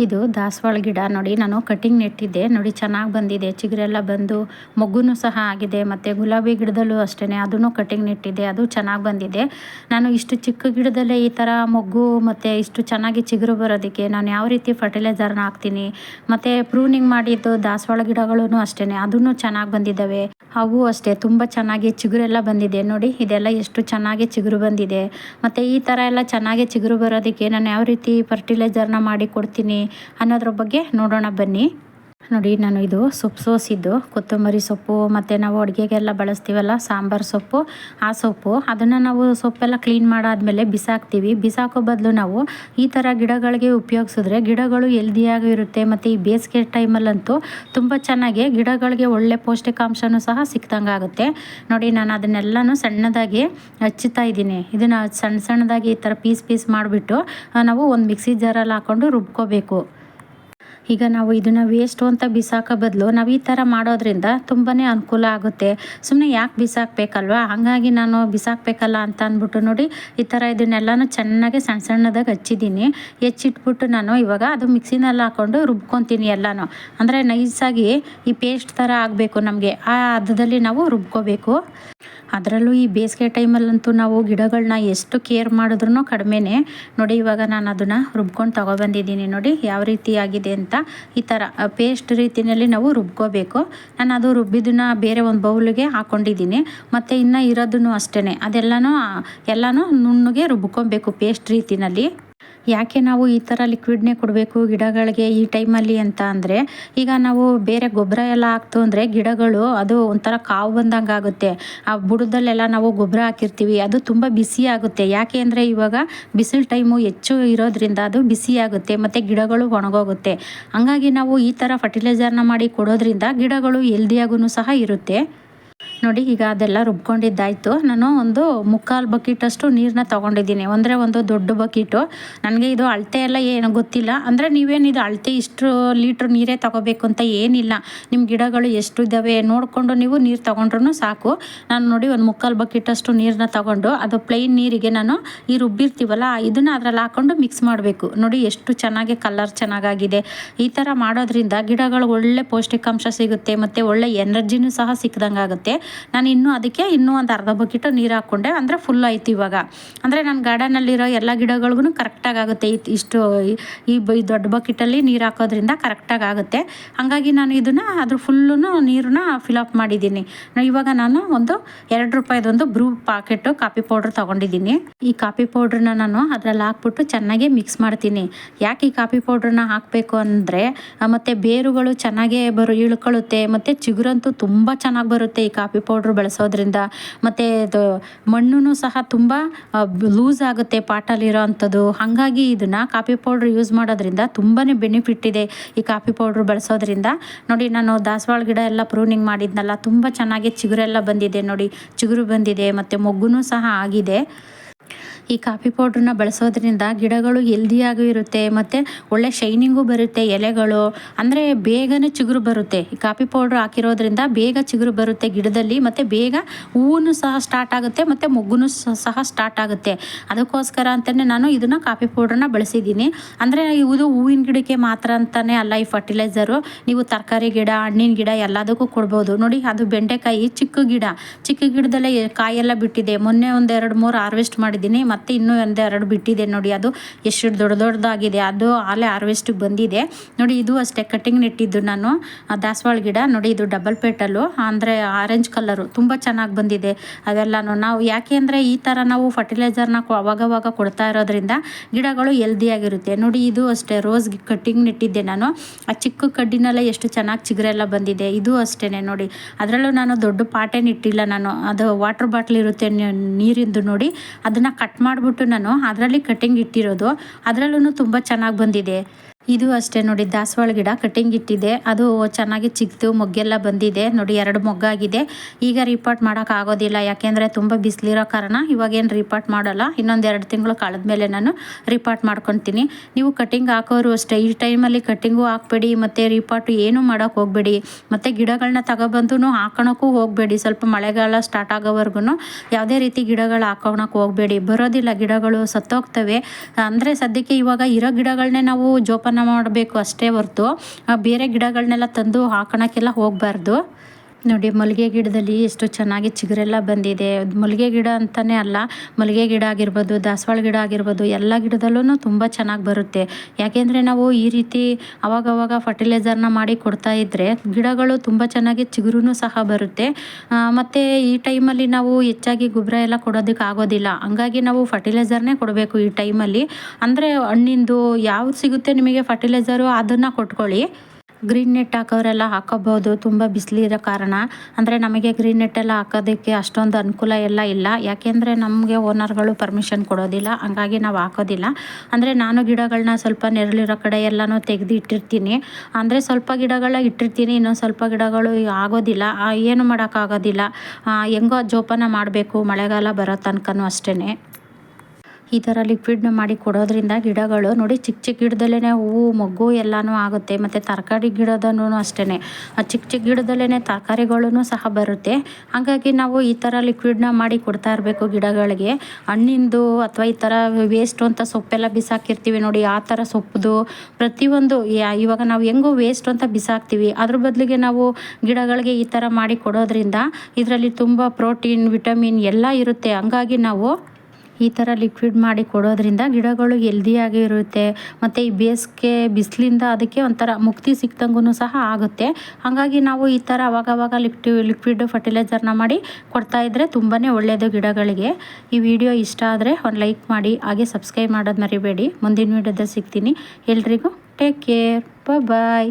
ಇದು ದಾಸವಾಳ ಗಿಡ. ನೋಡಿ, ನಾನು ಕಟಿಂಗ್ ನೆಟ್ಟಿದ್ದೆ. ನೋಡಿ, ಚೆನ್ನಾಗಿ ಬಂದಿದೆ. ಚಿಗುರೆಲ್ಲ ಬಂದು ಮೊಗ್ಗುನೂ ಸಹ ಆಗಿದೆ. ಮತ್ತು ಗುಲಾಬಿ ಗಿಡದಲ್ಲೂ ಅಷ್ಟೇ ಅದನ್ನು ಕಟಿಂಗ್ ನೆಟ್ಟಿದ್ದೆ. ಅದು ಚೆನ್ನಾಗಿ ಬಂದಿದೆ. ನಾನು ಇಷ್ಟು ಚಿಕ್ಕ ಗಿಡದಲ್ಲೇ ಈ ಥರ ಮೊಗ್ಗು ಮತ್ತು ಇಷ್ಟು ಚೆನ್ನಾಗಿ ಚಿಗುರು ಬರೋದಕ್ಕೆ ನಾನು ಯಾವ ರೀತಿ ಫರ್ಟಿಲೈಸರ್ನ ಹಾಕ್ತೀನಿ? ಮತ್ತು ಪ್ರೂನಿಂಗ್ ಮಾಡಿದ್ದು ದಾಸವಾಳ ಗಿಡಗಳೂ ಅಷ್ಟೇ ಅದನ್ನು ಚೆನ್ನಾಗಿ ಬಂದಿದ್ದಾವೆ. ಅವು ಅಷ್ಟೇ, ತುಂಬ ಚೆನ್ನಾಗಿ ಚಿಗುರೆಲ್ಲ ಬಂದಿದೆ. ನೋಡಿ, ಇದೆಲ್ಲ ಎಷ್ಟು ಚೆನ್ನಾಗಿ ಚಿಗುರು ಬಂದಿದೆ. ಮತ್ತು ಈ ಥರ ಎಲ್ಲ ಚೆನ್ನಾಗಿ ಚಿಗುರು ಬರೋದಕ್ಕೆ ನಾನು ಯಾವ ರೀತಿ ಫರ್ಟಿಲೈಸರ್ನ ಮಾಡಿ ಕೊಡ್ತೀನಿ ಅನ್ನೋದ್ರ ಬಗ್ಗೆ ನೋಡೋಣ ಬನ್ನಿ. ನೋಡಿ, ನಾನು ಇದು ಸೊಪ್ಪು ಸೋಸಿದ್ದು. ಕೊತ್ತಂಬರಿ ಸೊಪ್ಪು, ಮತ್ತು ನಾವು ಅಡುಗೆಗೆಲ್ಲ ಬಳಸ್ತೀವಲ್ಲ, ಸಾಂಬಾರು ಸೊಪ್ಪು, ಆ ಸೊಪ್ಪು. ಅದನ್ನು ನಾವು ಸೊಪ್ಪೆಲ್ಲ ಕ್ಲೀನ್ ಮಾಡಾದಮೇಲೆ ಬಿಸಾಕ್ತೀವಿ. ಬಿಸಾಕೋ ಬದಲು ನಾವು ಈ ಥರ ಗಿಡಗಳಿಗೆ ಉಪಯೋಗಿಸಿದ್ರೆ ಗಿಡಗಳು ಹೆಲ್ದಿಯಾಗಿರುತ್ತೆ ಮತ್ತು ಈ ಬೇಸಿಗೆ ಟೈಮಲ್ಲಂತೂ ತುಂಬ ಚೆನ್ನಾಗಿ ಗಿಡಗಳಿಗೆ ಒಳ್ಳೆ ಪೌಷ್ಟಿಕಾಂಶನೂ ಸಹ ಸಿಕ್ದಂಗೆ ಆಗುತ್ತೆ. ನೋಡಿ, ನಾನು ಅದನ್ನೆಲ್ಲನೂ ಸಣ್ಣದಾಗಿ ಹಚ್ಚುತ್ತಾ ಇದ್ದೀನಿ. ಇದನ್ನು ಸಣ್ಣ ಸಣ್ಣದಾಗಿ ಈ ಥರ ಪೀಸ್ ಪೀಸ್ ಮಾಡಿಬಿಟ್ಟು ನಾವು ಒಂದು ಮಿಕ್ಸಿ ಜಾರಲ್ಲಿ ಹಾಕ್ಕೊಂಡು ರುಬ್ಕೋಬೇಕು. ಈಗ ನಾವು ಇದನ್ನು ವೇಸ್ಟು ಅಂತ ಬಿಸಾಕೋ ಬದಲು ನಾವು ಈ ಥರ ಮಾಡೋದ್ರಿಂದ ತುಂಬಾ ಅನುಕೂಲ ಆಗುತ್ತೆ. ಸುಮ್ಮನೆ ಯಾಕೆ ಬಿಸಾಕ್ಬೇಕಲ್ವಾ? ಹಾಗಾಗಿ ನಾನು ಬಿಸಾಕಬೇಕಲ್ಲ ಅಂತ ಅಂದ್ಬಿಟ್ಟು ನೋಡಿ ಈ ಥರ ಇದನ್ನೆಲ್ಲನೂ ಚೆನ್ನಾಗಿ ಸಣ್ಣ ಸಣ್ಣದಾಗಿ ಹಚ್ಚಿದ್ದೀನಿ. ಹೆಚ್ಚಿಟ್ಬಿಟ್ಟು ನಾನು ಇವಾಗ ಅದು ಮಿಕ್ಸಿನಲ್ಲಿ ಹಾಕ್ಕೊಂಡು ರುಬ್ಕೊತೀನಿ ಎಲ್ಲನೂ. ಅಂದರೆ ನೈಸಾಗಿ ಈ ಪೇಸ್ಟ್ ಥರ ಆಗಬೇಕು ನಮಗೆ. ಆ ಹದದಲ್ಲಿ ನಾವು ರುಬ್ಕೋಬೇಕು. ಅದರಲ್ಲೂ ಈ ಬೇಸಿಗೆ ಟೈಮಲ್ಲಂತೂ ನಾವು ಗಿಡಗಳನ್ನ ಎಷ್ಟು ಕೇರ್ ಮಾಡಿದ್ರೂ ಕಡಿಮೆನೇ. ನೋಡಿ, ಇವಾಗ ನಾನು ಅದನ್ನು ರುಬ್ಕೊಂಡು ತೊಗೊಬಂದಿದ್ದೀನಿ ನೋಡಿ, ಯಾವ ರೀತಿ ಆಗಿದೆ ಅಂತ. ಈ ಥರ ಪೇಸ್ಟ್ ರೀತಿಯಲ್ಲಿ ನಾವು ರುಬ್ಕೋಬೇಕು. ನಾನು ಅದು ರುಬ್ಬಿದ್ದನ್ನ ಬೇರೆ ಒಂದು ಬೌಲಿಗೆ ಹಾಕ್ಕೊಂಡಿದ್ದೀನಿ ಮತ್ತು ಇನ್ನು ಇರೋದನ್ನು ಅಷ್ಟೇ ಅದೆಲ್ಲನೂ ಎಲ್ಲನೂ ನುಣ್ಣಗೆ ರುಬ್ಕೊಬೇಕು ಪೇಸ್ಟ್ ರೀತಿಯಲ್ಲಿ ಯಾಕೆ ನಾವು ಈ ಥರ ಲಿಕ್ವಿಡ್ನೇ ಕೊಡಬೇಕು ಗಿಡಗಳಿಗೆ ಈ ಟೈಮಲ್ಲಿ ಅಂತ ಅಂದರೆ, ಈಗ ನಾವು ಬೇರೆ ಗೊಬ್ಬರ ಎಲ್ಲ ಹಾಕ್ತು ಅಂದರೆ ಗಿಡಗಳು ಅದು ಒಂಥರ ಕಾವು ಬಂದಂಗೆ ಆಗುತ್ತೆ. ಆ ಬುಡದಲ್ಲೆಲ್ಲ ನಾವು ಗೊಬ್ಬರ ಹಾಕಿರ್ತೀವಿ, ಅದು ತುಂಬ ಬಿಸಿ ಆಗುತ್ತೆ. ಯಾಕೆ ಅಂದರೆ ಇವಾಗ ಬಿಸಿಲು ಟೈಮು ಹೆಚ್ಚು ಇರೋದ್ರಿಂದ ಅದು ಬಿಸಿ ಆಗುತ್ತೆ, ಮತ್ತು ಗಿಡಗಳು ಒಣಗೋಗುತ್ತೆ. ಹಂಗಾಗಿ ನಾವು ಈ ಥರ ಫರ್ಟಿಲೈಸರ್ನ ಮಾಡಿ ಕೊಡೋದ್ರಿಂದ ಗಿಡಗಳು ಹೆಲ್ದಿಯಾಗೂ ಸಹ ಇರುತ್ತೆ. ನೋಡಿ, ಈಗ ಅದೆಲ್ಲ ರುಬ್ಕೊಂಡಿದ್ದಾಯಿತು. ನಾನು ಒಂದು ಮುಕ್ಕಾಲು ಬಕೀಟಷ್ಟು ನೀರನ್ನ ತೊಗೊಂಡಿದ್ದೀನಿ. ಅಂದರೆ ಒಂದು ದೊಡ್ಡ ಬಕೀಟು. ನನಗೆ ಇದು ಅಳತೆ ಎಲ್ಲ ಏನು ಗೊತ್ತಿಲ್ಲ. ಅಂದರೆ ನೀವೇನು ಇದು ಅಳತೆ ಇಷ್ಟು ಲೀಟ್ರ್ ನೀರೇ ತೊಗೋಬೇಕು ಅಂತ ಏನಿಲ್ಲ. ನಿಮ್ಮ ಗಿಡಗಳು ಎಷ್ಟು ಇದ್ದಾವೆ ನೋಡಿಕೊಂಡು ನೀವು ನೀರು ತೊಗೊಂಡ್ರೂ ಸಾಕು. ನಾನು ನೋಡಿ ಒಂದು ಮುಕ್ಕಾಲು ಬಕೀಟಷ್ಟು ನೀರನ್ನ ತೊಗೊಂಡು ಅದು ಪ್ಲೈನ್ ನೀರಿಗೆ ನಾನು ಈ ರುಬ್ಬಿರ್ತೀವಲ್ಲ, ಇದನ್ನು ಅದರಲ್ಲಿ ಹಾಕ್ಕೊಂಡು ಮಿಕ್ಸ್ ಮಾಡಬೇಕು. ನೋಡಿ, ಎಷ್ಟು ಚೆನ್ನಾಗಿ ಕಲರ್ ಚೆನ್ನಾಗಾಗಿದೆ. ಈ ಥರ ಮಾಡೋದ್ರಿಂದ ಗಿಡಗಳು ಒಳ್ಳೆ ಪೌಷ್ಟಿಕಾಂಶ ಸಿಗುತ್ತೆ, ಮತ್ತು ಒಳ್ಳೆ ಎನರ್ಜಿನೂ ಸಹ ಸಿಕ್ಕಿದಂಗಾಗುತ್ತೆ ನಾನು ಇನ್ನೂ ಅದಕ್ಕೆ ಇನ್ನೂ ಒಂದು ಅರ್ಧ ಬಕೆಟು ನೀರು ಹಾಕ್ಕೊಂಡೆ. ಅಂದರೆ ಫುಲ್ ಆಯ್ತು ಇವಾಗ. ಅಂದರೆ ನನ್ನ ಗಾರ್ಡನಲ್ಲಿರೋ ಎಲ್ಲ ಗಿಡಗಳಿಗೂ ಕರೆಕ್ಟಾಗಿ ಆಗುತ್ತೆ. ಇಷ್ಟು ಈ ಈ ದೊಡ್ಡ ಬಕೆಟಲ್ಲಿ ನೀರು ಹಾಕೋದ್ರಿಂದ ಕರೆಕ್ಟಾಗಿ ಆಗುತ್ತೆ. ಹಾಗಾಗಿ ನಾನು ಇದನ್ನು ಅದ್ರ ಫುಲ್ಲು ನೀರನ್ನ ಫಿಲಪ್ ಮಾಡಿದ್ದೀನಿ. ಇವಾಗ ನಾನು ಒಂದು ಎರಡು ರೂಪಾಯಿದೊಂದು ಬ್ರೂ ಪಾಕೆಟು ಕಾಫಿ ಪೌಡ್ರ್ ತೊಗೊಂಡಿದ್ದೀನಿ. ಈ ಕಾಫಿ ಪೌಡ್ರನ್ನ ನಾನು ಅದರಲ್ಲಿ ಹಾಕ್ಬಿಟ್ಟು ಚೆನ್ನಾಗಿ ಮಿಕ್ಸ್ ಮಾಡ್ತೀನಿ. ಯಾಕೆ ಈ ಕಾಫಿ ಪೌಡ್ರನ್ನ ಹಾಕಬೇಕು ಅಂದರೆ ಮತ್ತು ಬೇರುಗಳು ಚೆನ್ನಾಗೇ ಬರು, ಇಳ್ಕೊಳ್ಳುತ್ತೆ, ಮತ್ತು ಚಿಗುರಂತೂ ತುಂಬ ಚೆನ್ನಾಗಿ ಬರುತ್ತೆ ಈ ಕಾಫಿ ಪೌಡ್ರ್ ಬಳಸೋದ್ರಿಂದ ಮತ್ತು ಇದು ಮಣ್ಣು ಸಹ ತುಂಬ ಲೂಸ್ ಆಗುತ್ತೆ ಪಾಟಲ್ಲಿರೋ ಅಂಥದ್ದು ಹಾಗಾಗಿ ಇದನ್ನು ಕಾಫಿ ಪೌಡ್ರ್ ಯೂಸ್ ಮಾಡೋದ್ರಿಂದ ತುಂಬಾ ಬೆನಿಫಿಟ್ ಇದೆ ಈ ಕಾಫಿ ಪೌಡ್ರ್ ಬಳಸೋದ್ರಿಂದ. ನೋಡಿ, ನಾನು ದಾಸವಾಳ ಗಿಡ ಎಲ್ಲ ಪ್ರೂನಿಂಗ್ ಮಾಡಿದ್ನಲ್ಲ, ತುಂಬ ಚೆನ್ನಾಗಿ ಚಿಗುರೆಲ್ಲ ಬಂದಿದೆ ನೋಡಿ. ಚಿಗುರು ಬಂದಿದೆ, ಮತ್ತು ಮೊಗ್ಗು ಸಹ ಆಗಿದೆ. ಈ ಕಾಫಿ ಪೌಡ್ರನ್ನ ಬಳಸೋದ್ರಿಂದ ಗಿಡಗಳು ಹೆಲ್ದಿಯಾಗೂ ಇರುತ್ತೆ, ಮತ್ತು ಒಳ್ಳೆ ಶೈನಿಂಗು ಬರುತ್ತೆ ಎಲೆಗಳು. ಅಂದರೆ ಬೇಗನೆ ಚಿಗುರು ಬರುತ್ತೆ. ಈ ಕಾಫಿ ಪೌಡ್ರ್ ಹಾಕಿರೋದ್ರಿಂದ ಬೇಗ ಚಿಗುರು ಬರುತ್ತೆ ಗಿಡದಲ್ಲಿ, ಮತ್ತು ಬೇಗ ಹೂವು ಸಹ ಸ್ಟಾರ್ಟ್ ಆಗುತ್ತೆ, ಮತ್ತು ಮೊಗ್ಗು ಸಹ ಸ್ಟಾರ್ಟ್ ಆಗುತ್ತೆ. ಅದಕ್ಕೋಸ್ಕರ ಅಂತಲೇ ನಾನು ಇದನ್ನು ಕಾಫಿ ಪೌಡ್ರನ್ನ ಬಳಸಿದ್ದೀನಿ. ಅಂದರೆ ಇದು ಹೂವಿನ ಗಿಡಕ್ಕೆ ಮಾತ್ರ ಅಂತಲೇ ಅಲ್ಲ ಈ ಫರ್ಟಿಲೈಸರು ನೀವು ತರಕಾರಿ ಗಿಡ, ಹಣ್ಣಿನ ಗಿಡ ಎಲ್ಲದಕ್ಕೂ ಕೊಡ್ಬೋದು. ನೋಡಿ, ಅದು ಬೆಂಡೆಕಾಯಿ ಚಿಕ್ಕ ಗಿಡ. ಚಿಕ್ಕ ಗಿಡದಲ್ಲೇ ಕಾಯಿ ಎಲ್ಲ ಬಿಟ್ಟಿದೆ. ಮೊನ್ನೆ ಒಂದು ಎರಡು ಮೂರು ಹಾರ್ವೆಸ್ಟ್ ಮಾಡಿದ್ದೀನಿ ಮತ್ತು ಇನ್ನೂ ಒಂದೆರಡು ಬಿಟ್ಟಿದೆ ನೋಡಿ, ಅದು ಎಷ್ಟು ದೊಡ್ಡ ದೊಡ್ಡದಾಗಿದೆ, ಅದು ಆಲೆ ಹಾರ್ವೆಸ್ಟಿಗೆ ಬಂದಿದೆ. ನೋಡಿ, ಇದು ಅಷ್ಟೇ ಕಟ್ಟಿಂಗ್ ನೆಟ್ಟಿದ್ದು ನಾನು ದಾಸವಾಳ ಗಿಡ. ನೋಡಿ, ಇದು ಡಬಲ್ ಪೇಟಲ್ಲು ಅಂದರೆ ಆರೆಂಜ್ ಕಲರು ತುಂಬ ಚೆನ್ನಾಗಿ ಬಂದಿದೆ ಅವೆಲ್ಲನೂ. ನಾವು ಯಾಕೆ ಅಂದರೆ ಈ ಥರ ನಾವು ಫರ್ಟಿಲೈಸರ್ನ ಅವಾಗವಾಗ ಕೊಡ್ತಾ ಇರೋದ್ರಿಂದ ಗಿಡಗಳು ಹೆಲ್ದಿಯಾಗಿರುತ್ತೆ ನೋಡಿ, ಇದು ಅಷ್ಟೇ ರೋಸ್ ಕಟ್ಟಿಂಗ್ ನೆಟ್ಟಿದ್ದೆ ನಾನು. ಆ ಚಿಕ್ಕ ಕಡ್ಡಿನಲ್ಲೇ ಎಷ್ಟು ಚೆನ್ನಾಗಿ ಚಿಗುರೆಲ್ಲ ಬಂದಿದೆ. ಇದು ಅಷ್ಟೇ ನೋಡಿ. ಅದರಲ್ಲೂ ನಾನು ದೊಡ್ಡ ಪಾಟೇನಿಟ್ಟಿಲ್ಲ ನಾನು. ಅದು ವಾಟರ್ ಬಾಟ್ಲ್ ಇರುತ್ತೆ ನೀರಿಂದು ನೋಡಿ. ಅದನ್ನು ಕಟ್ ಮಾಡಿಬಿಟ್ಟು ನಾನು ಅದರಲ್ಲಿ ಕಟ್ಟಿಂಗ್ ಇಟ್ಟಿರೋದು. ಅದರಲ್ಲೂ ತುಂಬ ಚೆನ್ನಾಗಿ ಬಂದಿದೆ. ಇದು ಅಷ್ಟೇ ನೋಡಿ, ದಾಸವಾಳ ಗಿಡ ಕಟಿಂಗ್ ಇಟ್ಟಿದೆ. ಅದು ಚೆನ್ನಾಗಿ ಚಿಕ್ಕದು ಮೊಗ್ಗೆಲ್ಲ ಬಂದಿದೆ. ನೋಡಿ, ಎರಡು ಮೊಗ್ಗಾಗಿದೆ ಈಗ ರಿಪಾರ್ಟ್ ಮಾಡೋಕ್ಕಾಗೋದಿಲ್ಲ ಯಾಕೆಂದರೆ ತುಂಬ ಬಿಸಿಲಿರೋ ಕಾರಣ ಇವಾಗೇನು ರಿಪಾರ್ಟ್ ಮಾಡಲ್ಲ. ಇನ್ನೊಂದು ಎರಡು ತಿಂಗಳು ಕಳೆದ ಮೇಲೆ ನಾನು ರಿಪಾರ್ಟ್ ಮಾಡ್ಕೊತೀನಿ. ನೀವು ಕಟಿಂಗ್ ಹಾಕೋರು ಅಷ್ಟೇ. ಈ ಟೈಮಲ್ಲಿ ಕಟಿಂಗು ಹಾಕ್ಬೇಡಿ. ಮತ್ತು ರಿಪಾರ್ಟು ಏನೂ ಮಾಡೋಕೆ ಹೋಗಬೇಡಿ. ಮತ್ತು ಗಿಡಗಳನ್ನ ತಗೊಬಂದು ಹಾಕೊಳಕ್ಕೂ ಹೋಗಬೇಡಿ. ಸ್ವಲ್ಪ ಮಳೆಗಾಲ ಸ್ಟಾರ್ಟ್ ಆಗೋವರೆಗೂ ಯಾವುದೇ ರೀತಿ ಗಿಡಗಳು ಹಾಕೊಳಕ್ಕೆ ಹೋಗಬೇಡಿ. ಬರೋದಿಲ್ಲ. ಗಿಡಗಳು ಸತ್ತೋಗ್ತವೆ. ಅಂದರೆ ಸದ್ಯಕ್ಕೆ ಇವಾಗ ಇರೋ ಗಿಡಗಳನ್ನೇ ನಾವು ಜೋಪಾನ ಮಾಡಬೇಕು ಅಷ್ಟೇ ಹೊರತು ಬೇರೆ ಗಿಡಗಳನ್ನೆಲ್ಲ ತಂದು ಹಾಕೋಣಕ್ಕೆಲ್ಲ ಹೋಗಬಾರ್ದು. ನೋಡಿ, ಮಲ್ಲಿಗೆ ಗಿಡದಲ್ಲಿ ಎಷ್ಟು ಚೆನ್ನಾಗಿ ಚಿಗುರೆಲ್ಲ ಬಂದಿದೆ. ಮಲ್ಲಿಗೆ ಗಿಡ ಅಂತಲೇ ಅಲ್ಲ, ಮಲ್ಲಿಗೆ ಗಿಡ ಆಗಿರ್ಬೋದು, ದಾಸವಾಳ ಗಿಡ ಆಗಿರ್ಬೋದು, ಎಲ್ಲ ಗಿಡದಲ್ಲೂ ತುಂಬ ಚೆನ್ನಾಗಿ ಬರುತ್ತೆ. ಯಾಕೆಂದರೆ ನಾವು ಈ ರೀತಿ ಅವಾಗವಾಗ ಫರ್ಟಿಲೈಸರ್ನ ಮಾಡಿ ಕೊಡ್ತಾ ಇದ್ದರೆ ಗಿಡಗಳು ತುಂಬ ಚೆನ್ನಾಗಿ ಚಿಗುರು ಸಹ ಬರುತ್ತೆ. ಮತ್ತು ಈ ಟೈಮಲ್ಲಿ ನಾವು ಹೆಚ್ಚಾಗಿ ಗೊಬ್ಬರ ಎಲ್ಲ ಕೊಡೋದಕ್ಕೆ ಆಗೋದಿಲ್ಲ. ಹಂಗಾಗಿ ನಾವು ಫರ್ಟಿಲೈಸರ್ನೇ ಕೊಡಬೇಕು ಈ ಟೈಮಲ್ಲಿ. ಅಂದರೆ ಹಣ್ಣಿಂದು ಯಾವ್ದು ಸಿಗುತ್ತೆ ನಿಮಗೆ ಫರ್ಟಿಲೈಸರು ಅದನ್ನು ಕೊಟ್ಕೊಳ್ಳಿ. ಗ್ರೀನ್ ನೆಟ್ ಹಾಕೋರೆಲ್ಲ ಹಾಕೋಬೋದು ತುಂಬ ಬಿಸಿಲಿರೋ ಕಾರಣ. ಅಂದರೆ ನಮಗೆ ಗ್ರೀನ್ ಎಲ್ಲ ಹಾಕೋದಕ್ಕೆ ಅಷ್ಟೊಂದು ಅನುಕೂಲ ಎಲ್ಲ ಇಲ್ಲ. ಯಾಕೆಂದರೆ ನಮಗೆ ಓನರ್ಗಳು ಪರ್ಮಿಷನ್ ಕೊಡೋದಿಲ್ಲ. ಹಂಗಾಗಿ ನಾವು ಹಾಕೋದಿಲ್ಲ. ಅಂದರೆ ನಾನು ಗಿಡಗಳನ್ನ ಸ್ವಲ್ಪ ನೆರಳಿರೋ ಕಡೆ ಎಲ್ಲನೂ ತೆಗೆದು ಇಟ್ಟಿರ್ತೀನಿ. ಅಂದರೆ ಸ್ವಲ್ಪ ಗಿಡಗಳ ಇಟ್ಟಿರ್ತೀನಿ. ಇನ್ನೊಂದು ಸ್ವಲ್ಪ ಗಿಡಗಳು ಆಗೋದಿಲ್ಲ. ಏನು ಮಾಡೋಕ್ಕಾಗೋದಿಲ್ಲ. ಹೆಂಗೋ ಜೋಪಾನ ಮಾಡಬೇಕು. ಮಳೆಗಾಲ ಬರೋ ತನಕನೂ ಅಷ್ಟೇ ಈ ಥರ ಲಿಕ್ವಿಡ್ನ ಮಾಡಿ ಕೊಡೋದ್ರಿಂದ ಗಿಡಗಳು ನೋಡಿ ಚಿಕ್ಕ ಚಿಕ್ಕ ಗಿಡದಲ್ಲೇ ಹೂವು ಮೊಗ್ಗು ಎಲ್ಲನೂ ಆಗುತ್ತೆ. ಮತ್ತು ತರಕಾರಿ ಗಿಡದೂ ಅಷ್ಟೇ ಚಿಕ್ಕ ಚಿಕ್ಕ ಗಿಡದಲ್ಲೇ ತರಕಾರಿಗಳೂ ಸಹ ಬರುತ್ತೆ. ಹಾಗಾಗಿ ನಾವು ಈ ಥರ ಲಿಕ್ವಿಡ್ನ ಮಾಡಿ ಕೊಡ್ತಾ ಇರಬೇಕು ಗಿಡಗಳಿಗೆ. ಹಣ್ಣಿಂದು ಅಥವಾ ಈ ಥರ ವೇಸ್ಟು ಅಂತ ಸೊಪ್ಪೆಲ್ಲ ಬಿಸಾಕಿರ್ತೀವಿ ನೋಡಿ, ಆ ಥರ ಸೊಪ್ಪುದು. ಪ್ರತಿಯೊಂದು ಇವಾಗ ನಾವು ಹೆಂಗೋ ವೇಸ್ಟ್ ಅಂತ ಬಿಸಾಕ್ತೀವಿ. ಅದ್ರ ಬದಲಿಗೆ ನಾವು ಗಿಡಗಳಿಗೆ ಈ ಥರ ಮಾಡಿ ಕೊಡೋದ್ರಿಂದ ಇದರಲ್ಲಿ ತುಂಬ ಪ್ರೋಟೀನ್ ವಿಟಮಿನ್ ಎಲ್ಲ ಇರುತ್ತೆ. ಹಂಗಾಗಿ ನಾವು ಈ ಥರ ಲಿಕ್ವಿಡ್ ಮಾಡಿ ಕೊಡೋದ್ರಿಂದ ಗಿಡಗಳು ಹೆಲ್ದಿಯಾಗಿ ಇರುತ್ತೆ. ಮತ್ತು ಈ ಬೇಸಿಗೆ ಬಿಸಿಲಿಂದ ಅದಕ್ಕೆ ಒಂಥರ ಮುಕ್ತಿ ಸಿಕ್ತಂಗೂ ಸಹ ಆಗುತ್ತೆ. ಹಾಗಾಗಿ ನಾವು ಈ ಥರ ಅವಾಗವಾಗ ಲಿಕ್ವಿ ಲಿಕ್ವಿಡ್ ಫರ್ಟಿಲೈಸರ್ನ ಮಾಡಿ ಕೊಡ್ತಾ ಇದ್ದರೆ ತುಂಬಾ ಒಳ್ಳೆಯದು ಗಿಡಗಳಿಗೆ. ಈ ವಿಡಿಯೋ ಇಷ್ಟ ಆದರೆ ಒಂದು ಲೈಕ್ ಮಾಡಿ, ಹಾಗೆ ಸಬ್ಸ್ಕ್ರೈಬ್ ಮಾಡೋದು ಮರಿಬೇಡಿ. ಮುಂದಿನ ವಿಡಿಯೋದಲ್ಲಿ ಸಿಗ್ತೀನಿ. ಎಲ್ರಿಗೂ ಟೇಕ್ ಕೇರ್ ಬಾಯ್